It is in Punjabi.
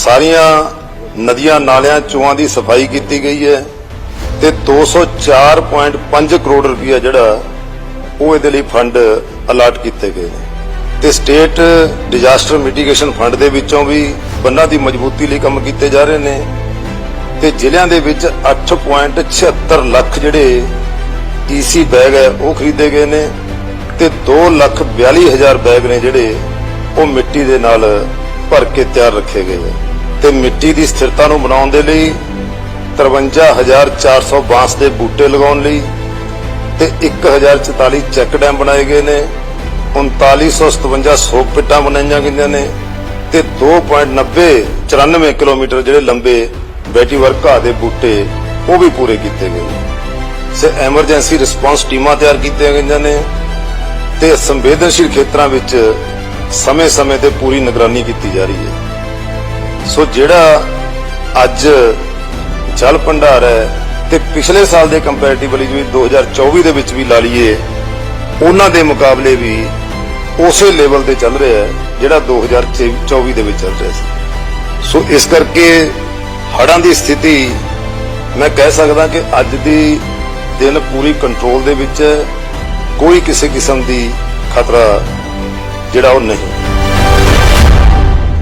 ਸਾਰੀਆਂ ਨਦੀਆਂ ਨਾਲਿਆਂ ਚੋਆਂ ਦੀ ਸਫ਼ਾਈ ਕੀਤੀ ਗਈ ਹੈ ਤੇ 204.5 ਕਰੋੜ ਰੁਪਇਆ ਜਿਹੜਾ ਉਹ ਇਹਦੇ ਲਈ ਫੰਡ ਅਲਾਟ ਕੀਤੇ ਗਏ ਨੇ। ਤੇ ਸਟੇਟ ਡਿਜ਼ਾਸਟਰ ਮਿਟੀਗੇਸ਼ਨ ਫੰਡ ਦੇ ਵਿੱਚੋਂ ਵੀ ਬੰਨਾਂ ਦੀ ਮਜ਼ਬੂਤੀ ਲਈ ਕੰਮ ਕੀਤੇ ਜਾ ਰਹੇ ਨੇ ਤੇ ਜ਼ਿਲ੍ਹਿਆਂ ਦੇ ਵਿੱਚ 8.76 ਲੱਖ ਜਿਹੜੇ ਈਸੀ ਬੈਗ ਹੈ ਉਹ ਖਰੀਦੇ ਗਏ ਨੇ ਤੇ 2 ਲੱਖ 42 ਹਜ਼ਾਰ ਬੈਗ ਨੇ ਜਿਹੜੇ ਉਹ ਮਿੱਟੀ ਦੇ ਨਾਲ ਭਰ ਕੇ ਤਿਆਰ ਰੱਖੇ ਗਏ ਨੇ। ਤੇ ਮਿੱਟੀ ਦੀ ਸਥਿਰਤਾ ਨੂੰ ਬਣਾਉਣ ਦੇ ਲਈ 53400 ਬਾਂਸ ਦੇ ਬੂਟੇ ਲਗਾਉਣ ਲਈ ਤੇ 1044 ਚੈੱਕ ਡੈਮ ਬਣਾਏ ਗਏ ਨੇ 3957 ਸੋਕ ਪਿੱਟਾਂ ਬਣਾਈਆਂ ਗਈਆਂ ਨੇ ਤੇ 2.90 94 ਕਿਲੋਮੀਟਰ ਜਿਹੜੇ ਲੰਬੇ ਬੈਟੀ ਵਰਕ ਘਾਹ ਦੇ ਬੂਟੇ ਉਹ ਵੀ ਪੂਰੇ ਕੀਤੇ ਗਏ ਨੇ। ਸੇ ਐਮਰਜੈਂਸੀ ਰਿਸਪਾਂਸ ਟੀਮਾਂ ਤਿਆਰ ਕੀਤੀਆਂ ਗਈਆਂ ਨੇ ਤੇ ਸੰਵੇਦਨਸ਼ੀਲ ਖੇਤਰਾਂ ਵਿੱਚ ਸਮੇਂ-ਸਮੇਂ ਤੇ ਪੂਰੀ ਨਿਗਰਾਨੀ ਕੀਤੀ ਜਾ ਰਹੀ ਹੈ। ਸੋ ਜਿਹੜਾ ਅੱਜ ਜਲ ਭੰਡਾਰ ਹੈ ਤੇ ਪਿਛਲੇ ਸਾਲ ਦੇ ਕੰਪੈਰੀਟਿਵਲੀ ਵੀ 2024 ਦੇ ਵਿੱਚ ਵੀ ਲਾ ਲਈਏ, ਉਹਨਾਂ ਦੇ ਮੁਕਾਬਲੇ ਵੀ ਉਸੇ ਲੈਵਲ ਤੇ ਚੱਲ ਰਿਹਾ ਹੈ ਜਿਹੜਾ 2024 ਦੇ ਵਿੱਚ ਚੱਲ ਰਿਹਾ ਸੀ। ਸੋ ਇਸ ਕਰਕੇ ਹੜ੍ਹਾਂ ਦੀ ਸਥਿਤੀ ਮੈਂ ਕਹਿ ਸਕਦਾ ਕਿ ਅੱਜ ਦੀ ਦਿਨ ਪੂਰੀ ਕੰਟਰੋਲ ਦੇ ਵਿੱਚ ਕੋਈ ਕਿਸੇ ਕਿਸਮ ਦੀ ਖਤਰਾ ਜਿਹੜਾ ਉਹ ਨਹੀਂ।